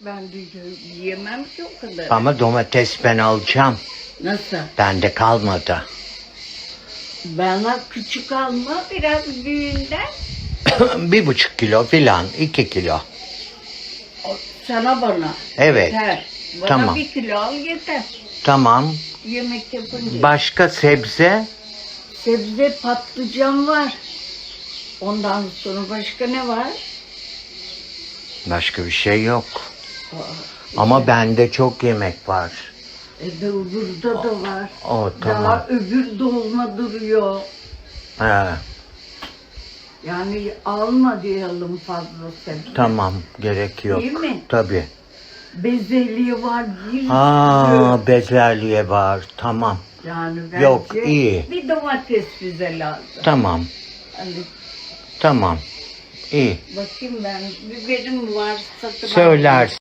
Ben yiyemem ki o kadar. Ama domates ben alacağım. Nasıl? Bende kalmadı. Bana küçük alma biraz büyüğünden. bir buçuk kilo filan, iki kilo. Sana bana. Evet. Yeter. Bana Tamam. bir kilo al yeter. Tamam. Yemek yapınca. Başka sebze? Sebze patlıcan var. Ondan sonra başka ne var? Başka bir şey yok. Ama bende çok yemek var. E de burada da var. O tamam. Daha öbür dolma duruyor. He, Yani alma diyelim fazla sebze. tamam. Gerek yok. Değil mi? Tabii. Bezelye var bir sürü. Aa, bezelye var. Tamam. Yani bence Yok, iyi. bir domates bize lazım. Tamam. Hani Tamam. İyi. bakayım ben biberim var satın Söylersin.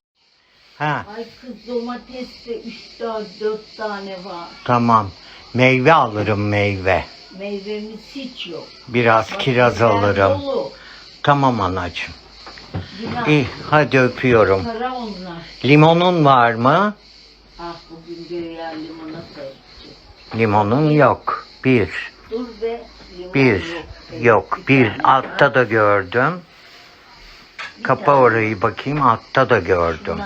Ha. Ay kız domates de üç tane dört tane var. tamam. Meyve alırım meyve. Meyvemiz hiç yok. Biraz Bak, kiraz alırım. dolu. Tamam anacığım. Günah. İyi, hadi öpüyorum. Para onlar. Limonun var mı? Ah bugün göğe limona sayacağız. Limonun yok. Bir. Dur be. limon Bir. Yok. Bir. Altta da gördüm. Kapa orayı bakayım. Altta da gördüm.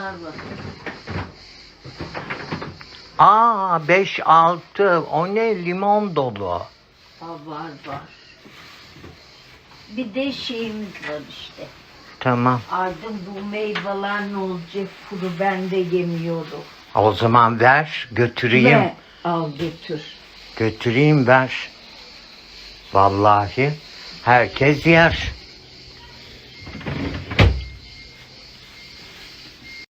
Aa, beş altı. O ne? Limon dolu. Ha, var var. Bir de şeyimiz var işte. Tamam. Aydın bu meyveler ne olacak? Kuru ben de yemiyorum. O zaman ver. Götüreyim. Ve al götür. Götüreyim ver. Vallahi herkes yer.